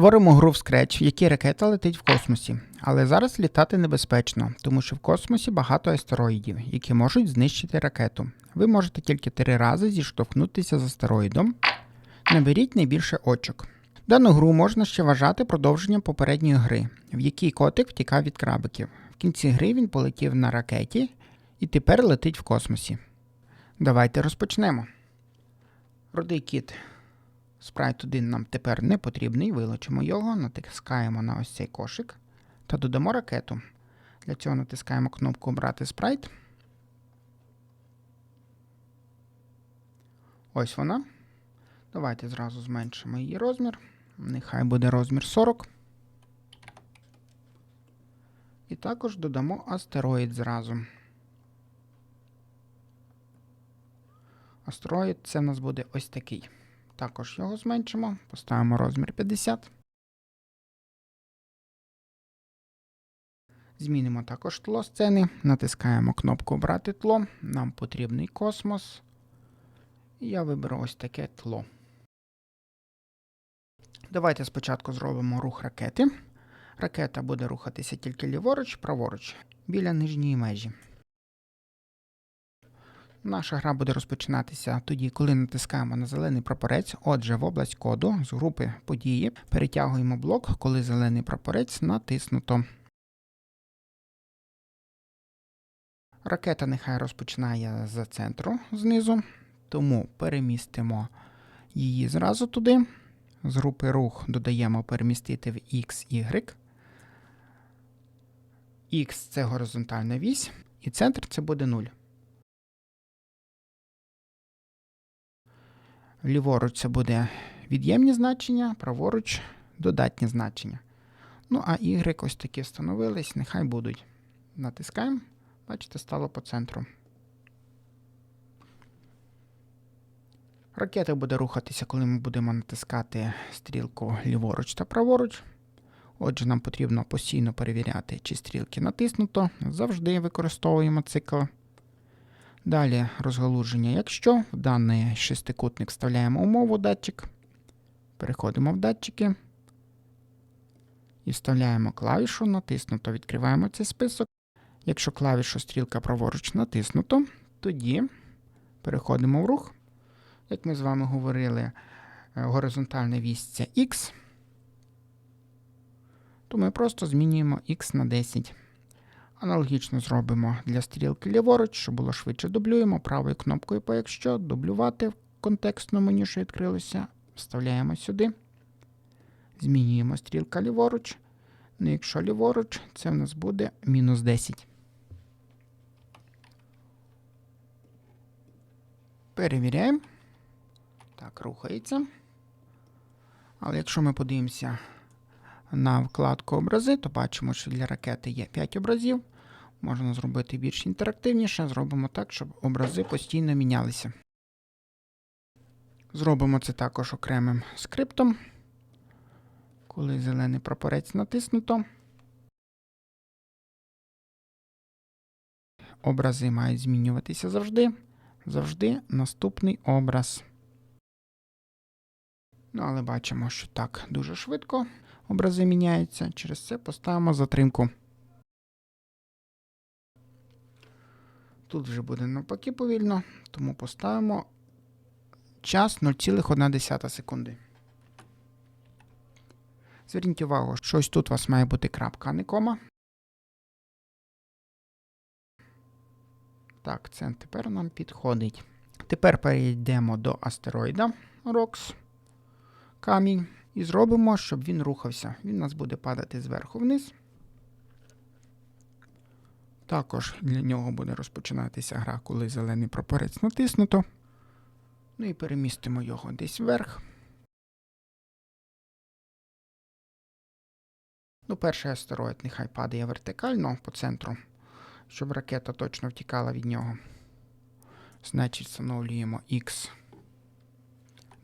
Створимо гру в Scratch, в якій ракета летить в космосі. Але зараз літати небезпечно, тому що в космосі багато астероїдів, які можуть знищити ракету. Ви можете тільки три рази зіштовхнутися з астероїдом. Наберіть найбільше очок. Дану гру можна ще вважати продовженням попередньої гри, в якій котик втікав від крабиків. В кінці гри він полетів на ракеті і тепер летить в космосі. Давайте розпочнемо. Рудий кіт. Спрайт 1 нам тепер не потрібний, вилучимо його, натискаємо на ось цей кошик та додамо ракету. Для цього натискаємо кнопку Брати спрайт. Ось вона. Давайте зразу зменшимо її розмір. Нехай буде розмір 40. І також додамо астероїд зразу. Астероїд це в нас буде ось такий. Також його зменшимо, поставимо розмір 50. Змінимо також тло сцени, натискаємо кнопку Брати тло. Нам потрібний космос. Я виберу ось таке тло. Давайте спочатку зробимо рух ракети. Ракета буде рухатися тільки ліворуч, праворуч, біля нижньої межі. Наша гра буде розпочинатися тоді, коли натискаємо на зелений прапорець. Отже, в область коду з групи події перетягуємо блок, коли зелений прапорець натиснуто. Ракета нехай розпочинає з центру знизу, тому перемістимо її зразу туди. З групи рух додаємо перемістити в X, Y. X це горизонтальна вісь, і центр це буде 0. Ліворуч це буде від'ємні значення, праворуч додатні значення. Ну, а Y ось такі встановились, нехай будуть. Натискаємо, бачите, стало по центру. Ракета буде рухатися, коли ми будемо натискати стрілку ліворуч та праворуч. Отже, нам потрібно постійно перевіряти, чи стрілки натиснуто. Завжди використовуємо цикл. Далі розгалуження, якщо в даний шестикутник вставляємо умову датчик. Переходимо в датчики і вставляємо клавішу натиснуто. Відкриваємо цей список. Якщо клавішу стрілка праворуч натиснуто, тоді переходимо в рух. Як ми з вами говорили, е, горизонтальна вісь це X, то ми просто змінюємо X на 10. Аналогічно зробимо для стрілки ліворуч, щоб було швидше дублюємо правою кнопкою по якщо дублювати в контекстному меню, що відкрилося, вставляємо сюди. Змінюємо стрілка ліворуч. Ну, якщо ліворуч, це в нас буде мінус 10. Перевіряємо. Так, рухається. Але якщо ми подивимося на вкладку образи, то бачимо, що для ракети є 5 образів. Можна зробити більш інтерактивніше. Зробимо так, щоб образи постійно мінялися. Зробимо це також окремим скриптом. Коли зелений прапорець натиснуто. Образи мають змінюватися завжди. Завжди наступний образ. Ну, але бачимо, що так дуже швидко образи міняються. Через це поставимо затримку. Тут вже буде навпаки повільно, тому поставимо час 0,1 секунди. Зверніть увагу, що ось тут у вас має бути крапка, а не кома. Так, це тепер нам підходить. Тепер перейдемо до астероїда ROX камінь і зробимо, щоб він рухався. Він у нас буде падати зверху вниз. Також для нього буде розпочинатися гра, коли зелений прапорець натиснуто. Ну і перемістимо його десь вверх. Ну, перший астероїд нехай падає вертикально по центру, щоб ракета точно втікала від нього. Значить, встановлюємо X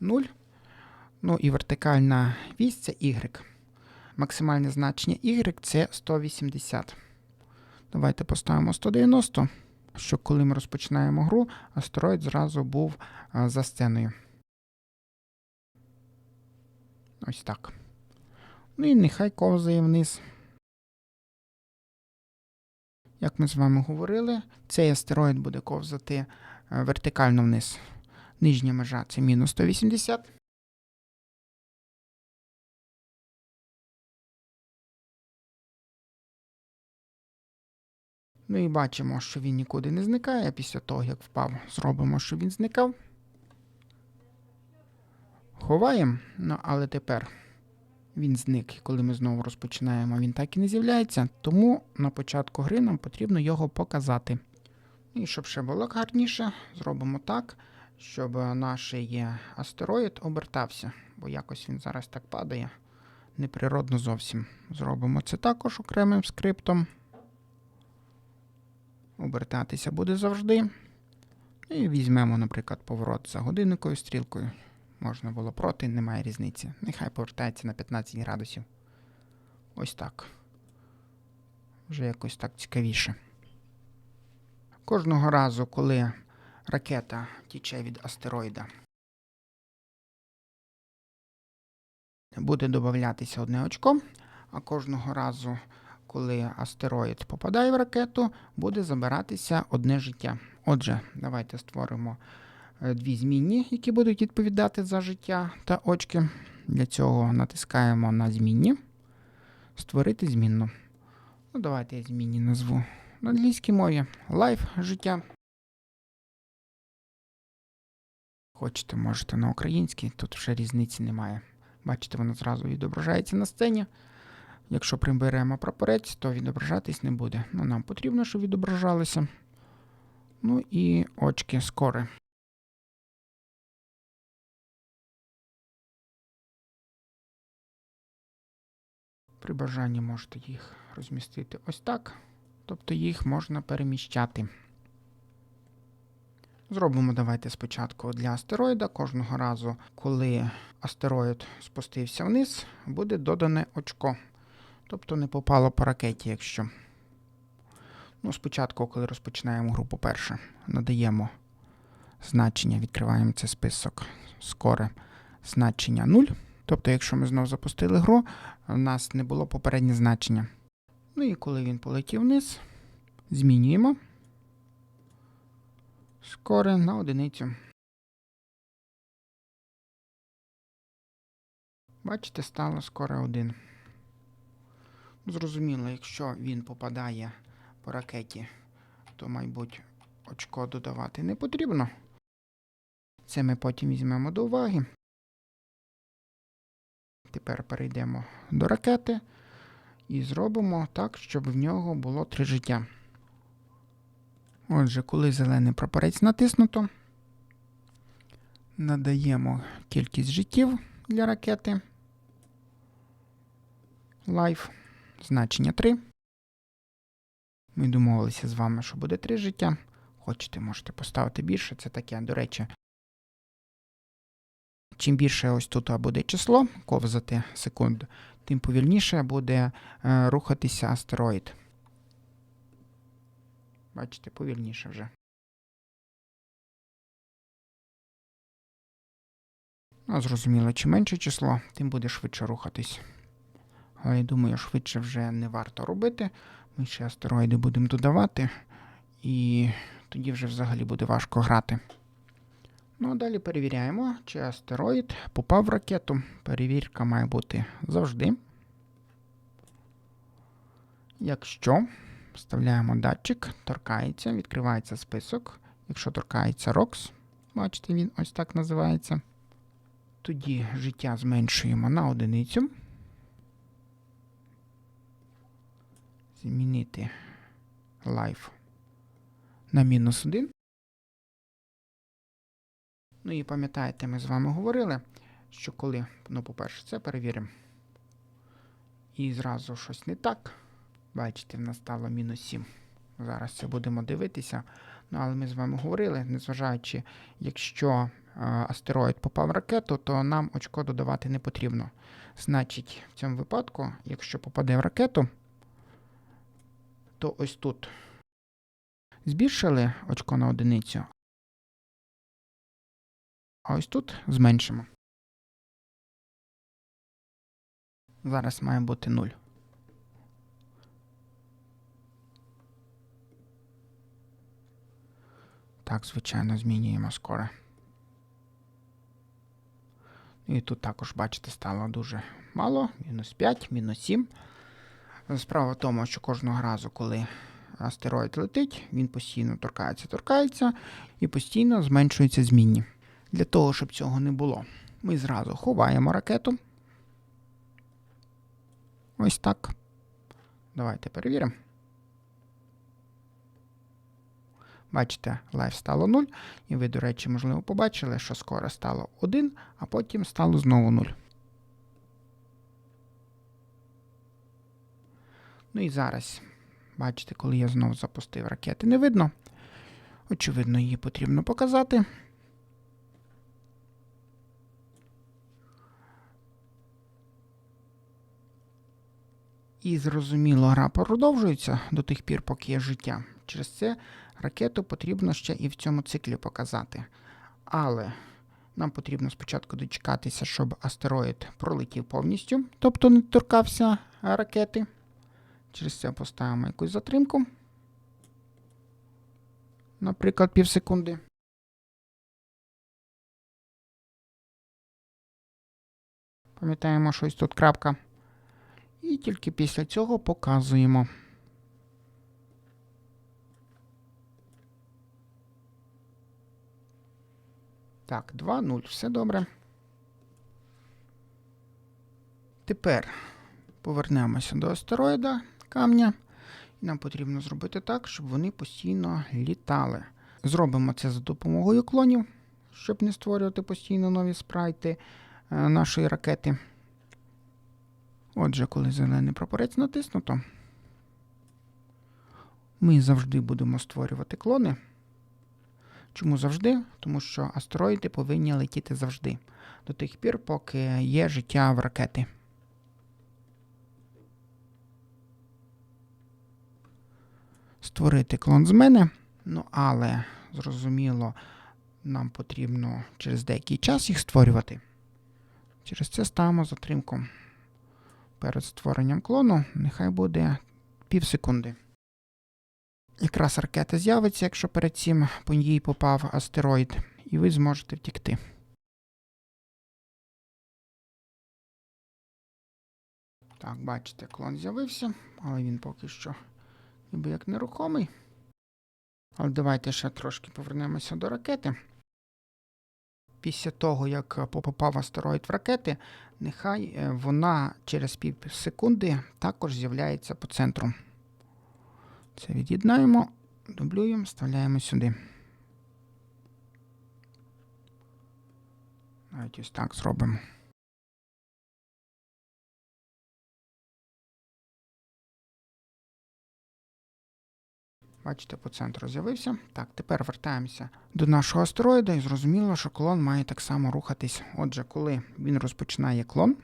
0. Ну і вертикальна вісь це Y. Максимальне значення Y це 180. Давайте поставимо 190, щоб коли ми розпочинаємо гру, астероїд зразу був за сценою. Ось так. Ну і нехай ковзає вниз. Як ми з вами говорили, цей астероїд буде ковзати е, вертикально вниз. Нижня межа це мінус 180. Ну і бачимо, що він нікуди не зникає. Після того, як впав, зробимо, щоб він зникав. Ховаємо, ну але тепер він зник, коли ми знову розпочинаємо, він так і не з'являється. Тому на початку гри нам потрібно його показати. І щоб ще було гарніше, зробимо так, щоб наш астероїд обертався, бо якось він зараз так падає. Неприродно зовсім. Зробимо це також окремим скриптом. Обертатися буде завжди. І візьмемо, наприклад, поворот за годинниковою стрілкою. Можна було проти, немає різниці. Нехай повертається на 15 градусів. Ось так. Вже якось так цікавіше. Кожного разу, коли ракета тіче від астероїда, буде додатися одне очко, а кожного разу, коли астероїд попадає в ракету, буде забиратися одне життя. Отже, давайте створимо е, дві змінні, які будуть відповідати за життя та очки. Для цього натискаємо на змінні. Створити змінну. Ну, давайте я змінні назву на англійській мові. Life життя. Хочете, можете на українській, тут вже різниці немає. Бачите, воно зразу відображається на сцені. Якщо приберемо прапорець, то відображатись не буде. Ну, нам потрібно, щоб відображалося. Ну і очки скори. При бажанні можете їх розмістити ось так. Тобто їх можна переміщати. Зробимо давайте спочатку для астероїда. Кожного разу, коли астероїд спустився вниз, буде додане очко. Тобто не попало по ракеті, якщо. Ну, спочатку, коли розпочинаємо групу перше, надаємо значення, відкриваємо цей список скоре значення 0. Тобто, якщо ми знову запустили гру, у нас не було попереднє значення. Ну і коли він полетів вниз, змінюємо скоре на одиницю. Бачите, стало скоро 1. Зрозуміло, якщо він попадає по ракеті, то, мабуть, очко додавати не потрібно. Це ми потім візьмемо до уваги. Тепер перейдемо до ракети і зробимо так, щоб в нього було три життя. Отже, коли зелений прапорець натиснуто, надаємо кількість життів для ракети. Life. Значення 3. Ми домовилися з вами, що буде 3 життя. Хочете, можете поставити більше. Це таке, до речі. Чим більше ось тут буде число ковзати секунд, тим повільніше буде е, рухатися астероїд. Бачите, повільніше вже. Ну, зрозуміло, чим менше число, тим буде швидше рухатись. Але я думаю, швидше вже не варто робити. Ми ще астероїди будемо додавати, і тоді вже взагалі буде важко грати. Ну, а далі перевіряємо, чи астероїд попав в ракету. Перевірка має бути завжди. Якщо вставляємо датчик, торкається, відкривається список. Якщо торкається ROX, бачите, він ось так називається. Тоді життя зменшуємо на одиницю. Змінити life на мінус 1. Ну і пам'ятаєте, ми з вами говорили, що коли, ну, по-перше, це перевіримо. І зразу щось не так. Бачите, в нас стало мінус 7. Зараз це будемо дивитися. Ну, але ми з вами говорили, незважаючи, якщо е, астероїд попав в ракету, то нам очко додавати не потрібно. Значить, в цьому випадку, якщо попаде в ракету, то ось тут збільшили очко на одиницю, а ось тут зменшимо. Зараз має бути 0. Так, звичайно, змінюємо скоро. І тут також, бачите, стало дуже мало. Мінус 5, мінус 7. Справа в тому, що кожного разу, коли астероїд летить, він постійно торкається, торкається і постійно зменшується змінні. Для того, щоб цього не було, ми зразу ховаємо ракету. Ось так. Давайте перевіримо. Бачите, лайф стало 0, і ви, до речі, можливо, побачили, що скоро стало 1, а потім стало знову 0. Ну і зараз, бачите, коли я знову запустив ракети, не видно. Очевидно, її потрібно показати. І зрозуміло, гра продовжується до тих пір, поки є життя. Через це ракету потрібно ще і в цьому циклі показати. Але нам потрібно спочатку дочекатися, щоб астероїд пролетів повністю, тобто не торкався ракети. Через це поставимо якусь затримку. Наприклад, пів секунди. Пам'ятаємо, що ось тут крапка. І тільки після цього показуємо. Так, 2-0, все добре. Тепер повернемося до астероїда камня. І нам потрібно зробити так, щоб вони постійно літали. Зробимо це за допомогою клонів, щоб не створювати постійно нові спрайти е, нашої ракети. Отже, коли зелений прапорець натиснуто, ми завжди будемо створювати клони. Чому завжди? Тому що астероїди повинні летіти завжди, до тих пір, поки є життя в ракети. Створити клон з мене. Ну, але, зрозуміло, нам потрібно через деякий час їх створювати. Через це ставимо затримку перед створенням клону. Нехай буде пів секунди. Якраз ракета з'явиться, якщо перед цим по ній попав астероїд, і ви зможете втікти. Так, бачите, клон з'явився, але він поки що ніби як нерухомий. Але давайте ще трошки повернемося до ракети. Після того, як попав астероїд в ракети, нехай е, вона через пів секунди також з'являється по центру. Це від'єднаємо, дублюємо, вставляємо сюди. Навіть ось так зробимо. Бачите, по центру з'явився. Так, тепер вертаємося до нашого астероїда і зрозуміло, що клон має так само рухатись. Отже, коли він розпочинає клон,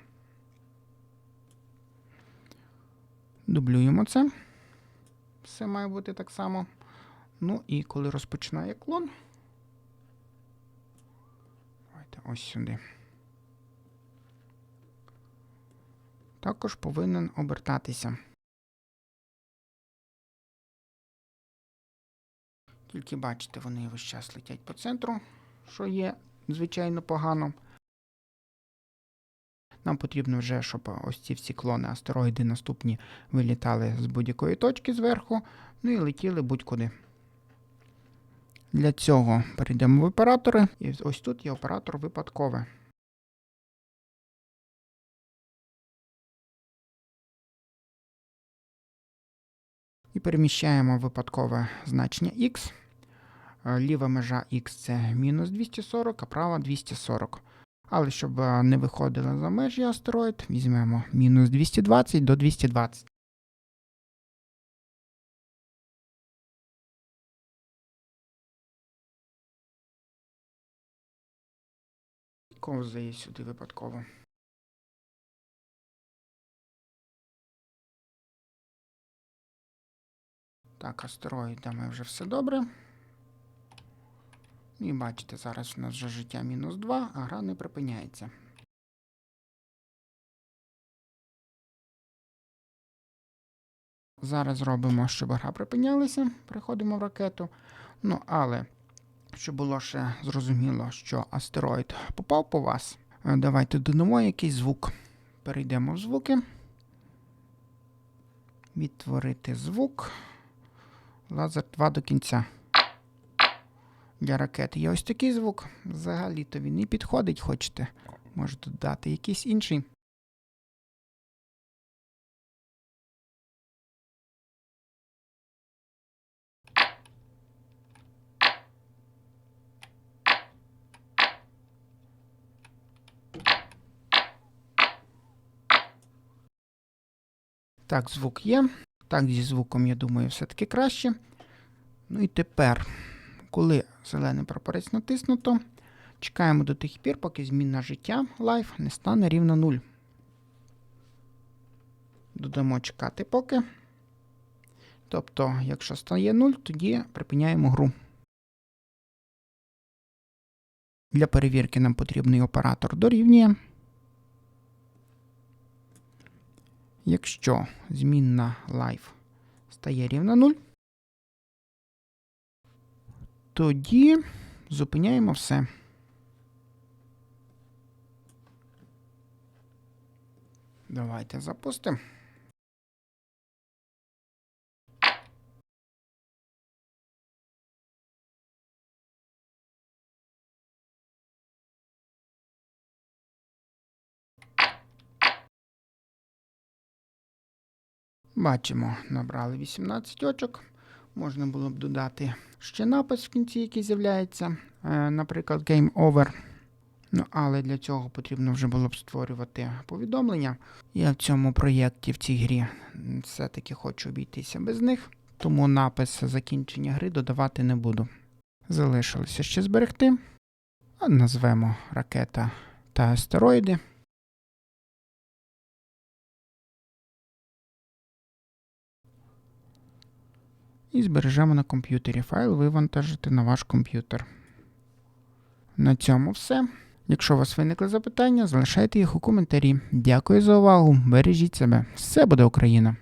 дублюємо це. Все має бути так само. Ну і коли розпочинає клон. Давайте ось сюди. Також повинен обертатися. Тільки бачите, вони весь час летять по центру, що є звичайно погано. Нам потрібно вже, щоб ось ці всі клони астероїди наступні вилітали з будь-якої точки зверху, ну і летіли будь-куди. Для цього перейдемо в оператори, і ось тут є оператор випадкове. І переміщаємо випадкове значення X. Е, Ліва межа X це мінус 240, а права 240. Але щоб е, не виходили за межі астероїд, візьмемо мінус 220 до 220. Ковзає сюди випадково. Так, астероїдами вже все добре. І бачите, зараз у нас вже життя мінус 2, а гра не припиняється. Зараз зробимо, щоб гра припинялася. Переходимо в ракету. Ну, але щоб було ще зрозуміло, що астероїд попав по вас, е, давайте додамо якийсь звук. Перейдемо в звуки. Відтворити звук. Лазер 2 до кінця. Для ракети є ось такий звук. Взагалі-то він і підходить, хочете. Можете додати якийсь інший. Так, звук є. Так, зі звуком, я думаю, все-таки краще. Ну і тепер, коли зелений прапорець натиснуто, чекаємо до тих пір, поки змінна життя лайф не стане рівно 0. Додамо чекати поки. Тобто, якщо стає 0, тоді припиняємо гру. Для перевірки нам потрібний оператор дорівнює. Якщо змінна life стає рівна 0, тоді зупиняємо все. Давайте запустимо. Бачимо, набрали 18 очок. Можна було б додати ще напис в кінці, який з'являється, е, наприклад, Game Over. Ну, але для цього потрібно вже було б створювати повідомлення. Я в цьому проєкті, в цій грі, все-таки хочу обійтися без них, тому напис закінчення гри додавати не буду. Залишилося ще зберегти. А назвемо ракета та астероїди. І збережемо на комп'ютері. Файл вивантажити на ваш комп'ютер. На цьому все. Якщо у вас виникли запитання, залишайте їх у коментарі. Дякую за увагу. Бережіть себе. Все буде Україна!